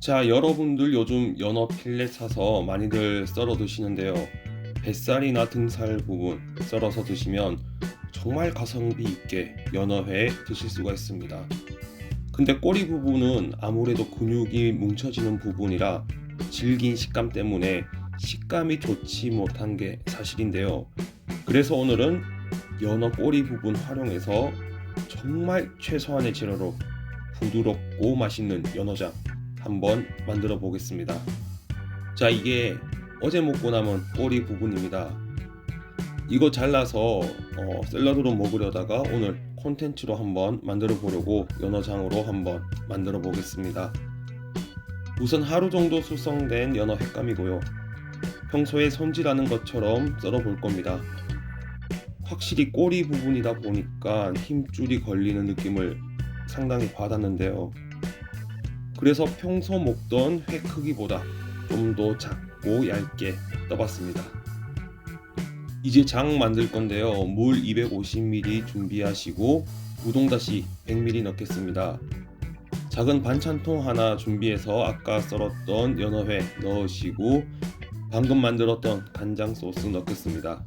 자, 여러분들 요즘 연어 필렛 사서 많이들 썰어 드시는데요. 뱃살이나 등살 부분 썰어서 드시면 정말 가성비 있게 연어회 드실 수가 있습니다. 근데 꼬리 부분은 아무래도 근육이 뭉쳐지는 부분이라 질긴 식감 때문에 식감이 좋지 못한 게 사실인데요. 그래서 오늘은 연어 꼬리 부분 활용해서 정말 최소한의 재료로 부드럽고 맛있는 연어장 한번 만들어 보겠습니다. 자, 이게 어제 먹고 남은 꼬리 부분입니다. 이거 잘라서 어, 샐러드로 먹으려다가 오늘 콘텐츠로 한번 만들어 보려고 연어장으로 한번 만들어 보겠습니다. 우선 하루 정도 숙성된 연어 횟감이고요. 평소에 손질하는 것처럼 썰어 볼 겁니다. 확실히 꼬리 부분이다 보니까 힘줄이 걸리는 느낌을 상당히 받았는데요. 그래서 평소 먹던 회 크기보다 좀 더 작고 얇게 떠봤습니다. 이제 장 만들 건데요. 물 250ml 준비하시고 우동다시 100ml 넣겠습니다. 작은 반찬통 하나 준비해서 아까 썰었던 연어회 넣으시고 방금 만들었던 간장 소스 넣겠습니다.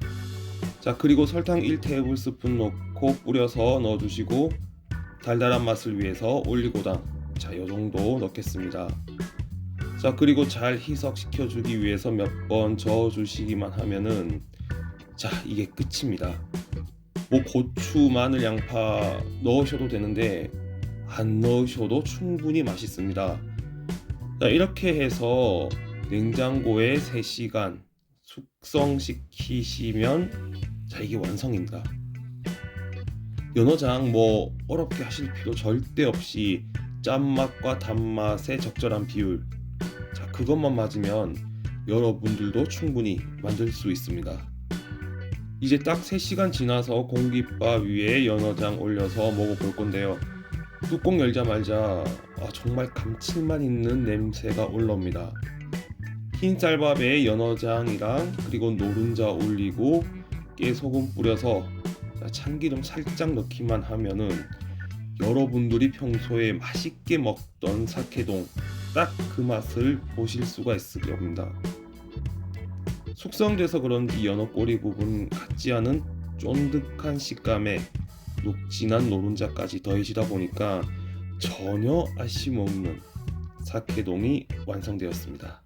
자 그리고 설탕 1테이블스푼 넣고 뿌려서 넣어주시고 달달한 맛을 위해서 올리고당 자 요 정도 넣겠습니다. 자 그리고 잘 희석시켜 주기 위해서 몇 번 저어 주시기만 하면은 자 이게 끝입니다. 뭐 고추, 마늘, 양파 넣으셔도 되는데 안 넣으셔도 충분히 맛있습니다. 자 이렇게 해서 냉장고에 3시간 숙성시키시면 자 이게 완성입니다. 연어장 뭐 어렵게 하실 필요 절대 없이 짠맛과 단맛의 적절한 비율 자 그것만 맞으면 여러분들도 충분히 만들 수 있습니다. 이제 딱 3시간 지나서 공깃밥 위에 연어장 올려서 먹어볼 건데요. 뚜껑 열자마자 아, 정말 감칠맛 있는 냄새가 올라옵니다. 흰 쌀밥에 연어장이랑 그리고 노른자 올리고 깨소금 뿌려서 자, 참기름 살짝 넣기만 하면은 여러분들이 평소에 맛있게 먹던 사케동 딱 그 맛을 보실 수가 있을 겁니다. 숙성돼서 그런지 연어 꼬리 부분 같지 않은 쫀득한 식감에 녹진한 노른자까지 더해지다 보니까 전혀 아쉬움 없는 사케동이 완성되었습니다.